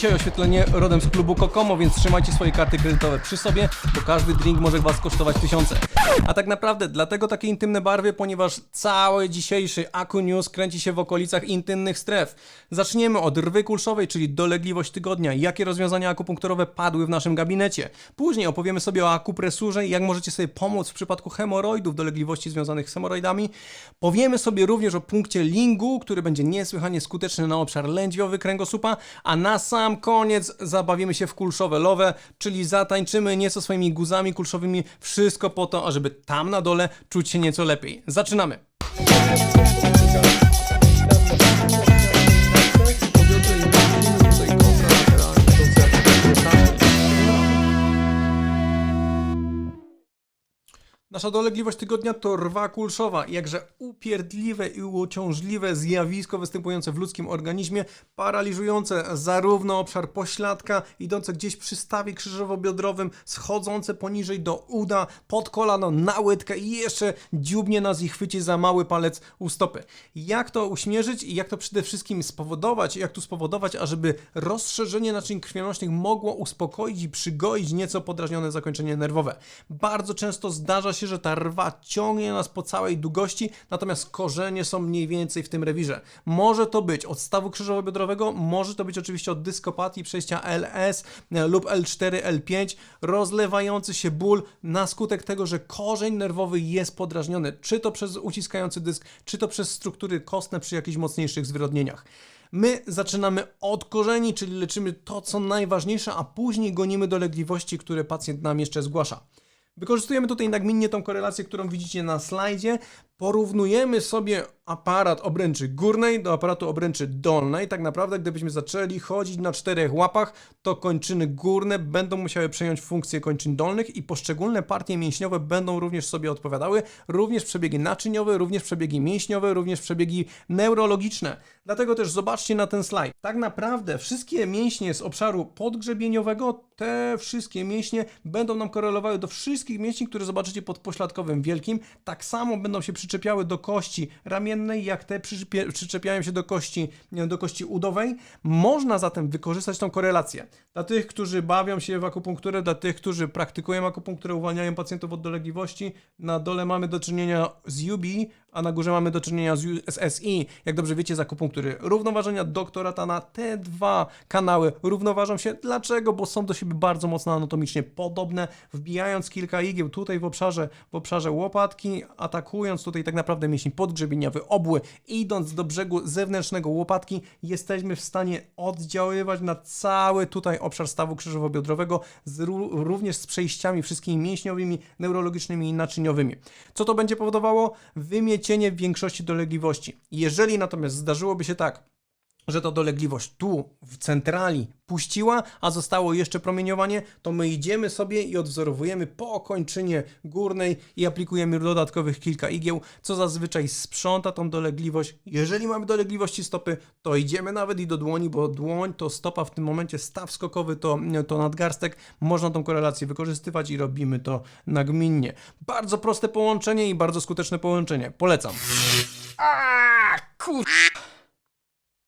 Dzisiaj oświetlenie rodem z klubu Kokomo, więc trzymajcie swoje karty kredytowe przy sobie, bo każdy drink może Was kosztować tysiące. A tak naprawdę dlatego takie intymne barwy, ponieważ cały dzisiejszy Aku News kręci się w okolicach intymnych stref. Zaczniemy od rwy kulszowej, czyli dolegliwość tygodnia, jakie rozwiązania akupunkturowe padły w naszym gabinecie. Później opowiemy sobie o akupresurze i jak możecie sobie pomóc w przypadku hemoroidów, dolegliwości związanych z hemoroidami. Powiemy sobie również o punkcie lingu, który będzie niesłychanie skuteczny na obszar lędźwiowy kręgosłupa, a na sam koniec zabawimy się w kulszowe lowe, czyli zatańczymy nieco swoimi guzami kulszowymi, wszystko po to, ażeby tam na dole czuć się nieco lepiej. Zaczynamy! Nasza dolegliwość tygodnia to rwa kulszowa, jakże upierdliwe i uciążliwe zjawisko występujące w ludzkim organizmie, paraliżujące zarówno obszar pośladka, idące gdzieś przy stawie krzyżowo-biodrowym, schodzące poniżej do uda, pod kolano, na łydkę i jeszcze dziubnie nas i chwyci za mały palec u stopy. Jak to uśmierzyć i jak to przede wszystkim spowodować, jak tu spowodować, ażeby rozszerzenie naczyń krwionośnych mogło uspokoić i przygoić nieco podrażnione zakończenie nerwowe. Bardzo często zdarza się, że ta rwa ciągnie nas po całej długości, natomiast korzenie są mniej więcej w tym rewirze. Może to być od stawu krzyżowo-biodrowego, może to być oczywiście od dyskopatii, przejścia LS lub L4, L5, rozlewający się ból na skutek tego, że korzeń nerwowy jest podrażniony, czy to przez uciskający dysk, czy to przez struktury kostne przy jakichś mocniejszych zwyrodnieniach. My zaczynamy od korzeni, czyli leczymy to, co najważniejsze, a później gonimy dolegliwości, które pacjent nam jeszcze zgłasza. Wykorzystujemy tutaj nagminnie tą korelację, którą widzicie na slajdzie. Porównujemy sobie aparat obręczy górnej do aparatu obręczy dolnej. Tak naprawdę, gdybyśmy zaczęli chodzić na czterech łapach, to kończyny górne będą musiały przejąć funkcję kończyn dolnych i poszczególne partie mięśniowe będą również sobie odpowiadały, również przebiegi naczyniowe, również przebiegi mięśniowe, również przebiegi neurologiczne. Dlatego też zobaczcie na ten slajd. Tak naprawdę wszystkie mięśnie z obszaru podgrzebieniowego, te wszystkie mięśnie będą nam korelowały do wszystkich mięśni, które zobaczycie pod pośladkowym wielkim. Tak samo będą się przyczepiały do kości ramiennej, jak te przyczepiają się do kości, do kości udowej. Można zatem wykorzystać tą korelację. Dla tych, którzy bawią się w akupunkturę, dla tych, którzy praktykują akupunkturę, uwalniają pacjentów od dolegliwości, na dole mamy do czynienia z UB, a na górze mamy do czynienia z U- z SI. Jak dobrze wiecie z akupunktury równoważenia doktora Tana, te dwa kanały równoważą się. Dlaczego? Bo są do siebie bardzo mocno anatomicznie podobne. Wbijając kilka igieł tutaj w obszarze, w obszarze łopatki, atakując tutaj tak naprawdę mięsień podgrzebieniowy, obły, idąc do brzegu zewnętrznego łopatki, jesteśmy w stanie oddziaływać na cały tutaj obszar stawu krzyżowo-biodrowego, również z przejściami wszystkimi mięśniowymi, neurologicznymi i naczyniowymi. Co to będzie powodowało? Wymiecienie większości dolegliwości. Jeżeli natomiast zdarzyłoby się tak, że ta dolegliwość tu w centrali puściła, a zostało jeszcze promieniowanie, to my idziemy sobie i odwzorowujemy po kończynie górnej i aplikujemy dodatkowych kilka igieł, co zazwyczaj sprząta tą dolegliwość. Jeżeli mamy dolegliwości stopy, to idziemy nawet i do dłoni, bo dłoń to stopa w tym momencie, staw skokowy to, to nadgarstek. Można tą korelację wykorzystywać i robimy to nagminnie. Bardzo proste połączenie i bardzo skuteczne połączenie. Polecam. A kur...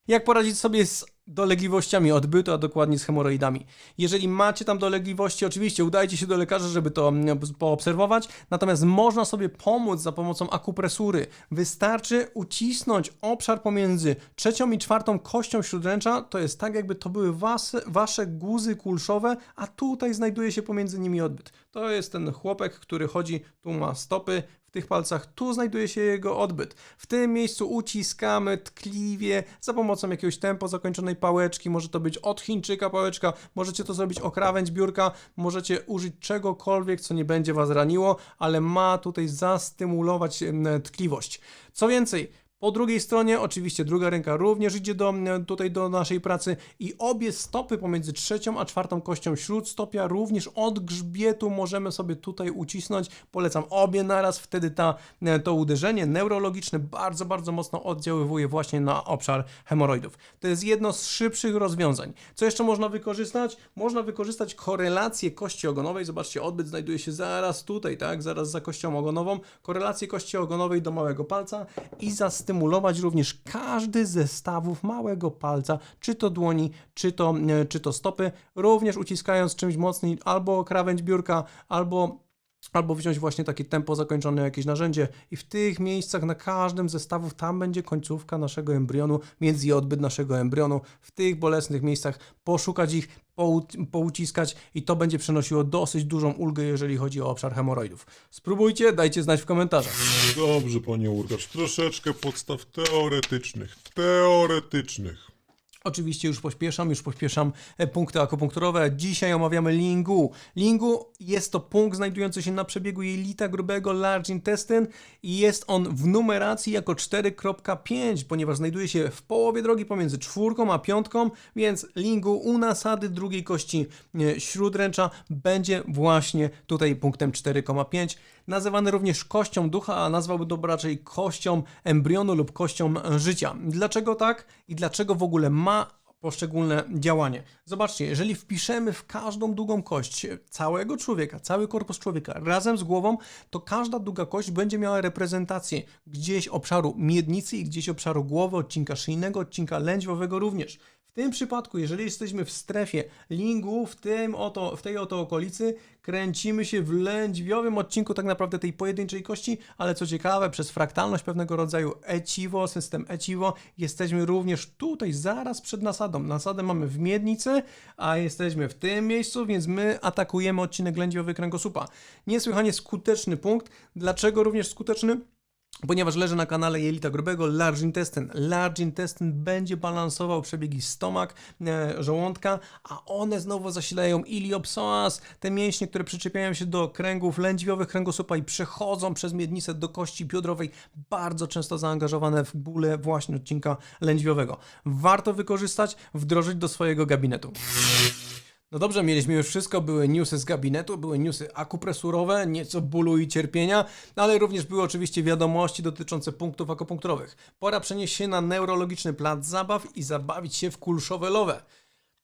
Jak poradzić sobie z dolegliwościami odbytu, a dokładnie z hemoroidami? Jeżeli macie tam dolegliwości, oczywiście udajcie się do lekarza, żeby to mm, poobserwować, natomiast można sobie pomóc za pomocą akupresury. Wystarczy ucisnąć obszar pomiędzy trzecią i czwartą kością śródręcza, to jest tak jakby to były wasze, wasze guzy kulszowe, a tutaj znajduje się pomiędzy nimi odbyt. To jest ten chłopek, który chodzi, tu ma stopy, tych palcach, tu znajduje się jego odbyt. W tym miejscu uciskamy tkliwie za pomocą jakiegoś tempo zakończonej pałeczki. Może to być od Chińczyka pałeczka, możecie to zrobić o krawędź biurka, możecie użyć czegokolwiek, co nie będzie Was raniło, ale ma tutaj zastymulować tkliwość. Co więcej, po drugiej stronie oczywiście druga ręka również idzie do, tutaj do naszej pracy i obie stopy pomiędzy trzecią a czwartą kością śródstopia również od grzbietu możemy sobie tutaj ucisnąć. Polecam obie naraz, wtedy ta, to uderzenie neurologiczne bardzo, bardzo mocno oddziaływuje właśnie na obszar hemoroidów. To jest jedno z szybszych rozwiązań. Co jeszcze można wykorzystać? Można wykorzystać korelację kości ogonowej. Zobaczcie, odbyt znajduje się zaraz tutaj, tak? Zaraz za kością ogonową. Korelację kości ogonowej do małego palca i zastymulować stymulować również każdy ze stawów małego palca, czy to dłoni, czy to, e, czy to stopy, również uciskając czymś mocniej albo krawędź biurka, albo Albo wziąć właśnie takie tempo zakończone jakieś narzędzie i w tych miejscach na każdym ze stawów tam będzie końcówka naszego embrionu, między i odbyt naszego embrionu. W tych bolesnych miejscach poszukać ich, pou- pouciskać i to będzie przynosiło dosyć dużą ulgę, jeżeli chodzi o obszar hemoroidów. Spróbujcie, dajcie znać w komentarzach. Dobrze, panie Urkacz, troszeczkę podstaw teoretycznych. Teoretycznych. Oczywiście już pośpieszam, już pośpieszam e, punkty akupunkturowe. Dzisiaj omawiamy lingu. Lingu jest to punkt znajdujący się na przebiegu jelita grubego large intestine i jest on w numeracji jako 4.5, ponieważ znajduje się w połowie drogi pomiędzy czwórką a piątką, więc lingu u nasady drugiej kości e, śródręcza będzie właśnie tutaj punktem 4,5. Nazywany również kością ducha, a nazwałbym to raczej kością embrionu lub kością życia. Dlaczego tak i dlaczego w ogóle ma poszczególne działanie. Zobaczcie, jeżeli wpiszemy w każdą długą kość całego człowieka, cały korpus człowieka razem z głową, to każda długa kość będzie miała reprezentację gdzieś obszaru miednicy i gdzieś obszaru głowy, odcinka szyjnego, odcinka lędźwiowego również. W tym przypadku, jeżeli jesteśmy w strefie lingu, w, tym oto, w tej oto okolicy, kręcimy się w lędźwiowym odcinku tak naprawdę tej pojedynczej kości, ale co ciekawe, przez fraktalność pewnego rodzaju eciwo, system eciwo, jesteśmy również tutaj, zaraz przed nasadą. Nasadę mamy w miednicy, a jesteśmy w tym miejscu, więc my atakujemy odcinek lędźwiowy kręgosłupa. Niesłychanie skuteczny punkt. Dlaczego również skuteczny? Ponieważ leży na kanale jelita grubego large intestine. Large intestine będzie balansował przebiegi stomak, e, żołądka, a one znowu zasilają iliopsoas, te mięśnie, które przyczepiają się do kręgów lędźwiowych kręgosłupa i przechodzą przez miednicę do kości biodrowej, bardzo często zaangażowane w bóle właśnie odcinka lędźwiowego. Warto wykorzystać, wdrożyć do swojego gabinetu. No dobrze, mieliśmy już wszystko, były newsy z gabinetu, były newsy akupresurowe, nieco bólu i cierpienia, no ale również były oczywiście wiadomości dotyczące punktów akupunkturowych. Pora przenieść się na neurologiczny plac zabaw i zabawić się w kulszowe lowe.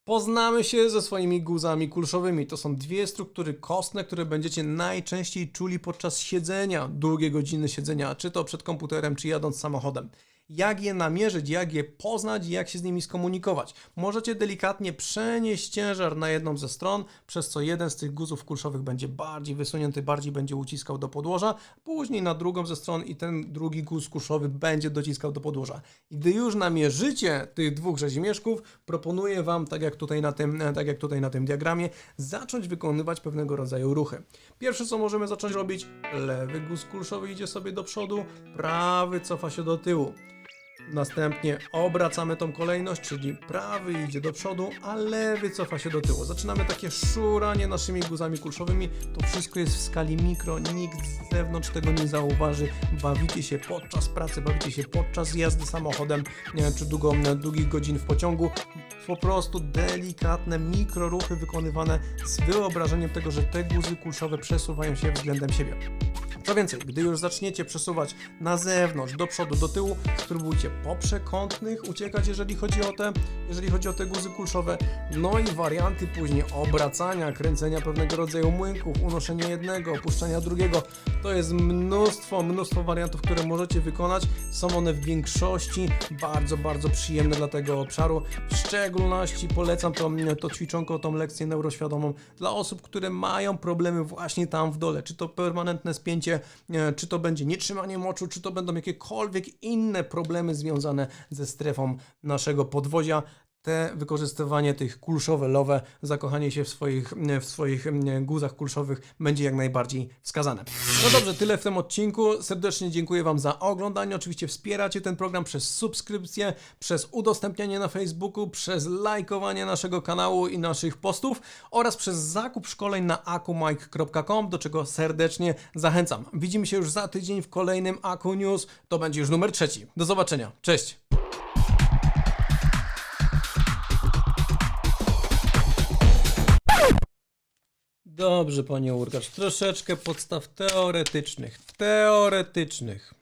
Poznamy się ze swoimi guzami kulszowymi. To są dwie struktury kostne, które będziecie najczęściej czuli podczas siedzenia, długie godziny siedzenia, czy to przed komputerem, czy jadąc samochodem. Jak je namierzyć, jak je poznać i jak się z nimi skomunikować. Możecie delikatnie przenieść ciężar na jedną ze stron, przez co jeden z tych guzów kulszowych będzie bardziej wysunięty, bardziej będzie uciskał do podłoża, później na drugą ze stron i ten drugi guz kulszowy będzie dociskał do podłoża. I gdy już namierzycie tych dwóch rzezimieszków, proponuję Wam, tak jak tutaj na tym, tak jak tutaj na tym diagramie, zacząć wykonywać pewnego rodzaju ruchy. Pierwsze co możemy zacząć robić, lewy guz kulszowy idzie sobie do przodu, prawy cofa się do tyłu. Następnie obracamy tą kolejność, czyli prawy idzie do przodu, a lewy cofa się do tyłu. Zaczynamy takie szuranie naszymi guzami kulszowymi. To wszystko jest w skali mikro, nikt z zewnątrz tego nie zauważy. Bawicie się podczas pracy, bawicie się podczas jazdy samochodem, czy długo, długich godzin w pociągu. Po prostu delikatne mikroruchy wykonywane z wyobrażeniem tego, że te guzy kulszowe przesuwają się względem siebie. Co więcej, gdy już zaczniecie przesuwać na zewnątrz, do przodu, do tyłu, spróbujcie po przekątnych uciekać, jeżeli chodzi o te, jeżeli chodzi o te guzy kulszowe. No i warianty później obracania, kręcenia pewnego rodzaju młynków, unoszenia jednego, opuszczania drugiego. To jest mnóstwo, mnóstwo wariantów, które możecie wykonać. Są one w większości bardzo, bardzo przyjemne dla tego obszaru. W szczególności polecam to, to ćwiczonko, tą lekcję neuroświadomą dla osób, które mają problemy właśnie tam w dole. Czy to permanentne spięcie, e, czy to będzie nietrzymanie moczu, czy to będą jakiekolwiek inne problemy związane ze strefą naszego podwozia. Te wykorzystywanie tych kulszowe-lowe, zakochanie się w swoich, w swoich mm, guzach kulszowych będzie jak najbardziej wskazane. No dobrze, tyle w tym odcinku. Serdecznie dziękuję Wam za oglądanie. Oczywiście wspieracie ten program przez subskrypcję, przez udostępnianie na Facebooku, przez lajkowanie naszego kanału i naszych postów oraz przez zakup szkoleń na akumike.com, do czego serdecznie zachęcam. Widzimy się już za tydzień w kolejnym Aku News. To będzie już numer trzeci. Do zobaczenia. Cześć! Dobrze, panie Urgacz, troszeczkę podstaw teoretycznych. Teoretycznych.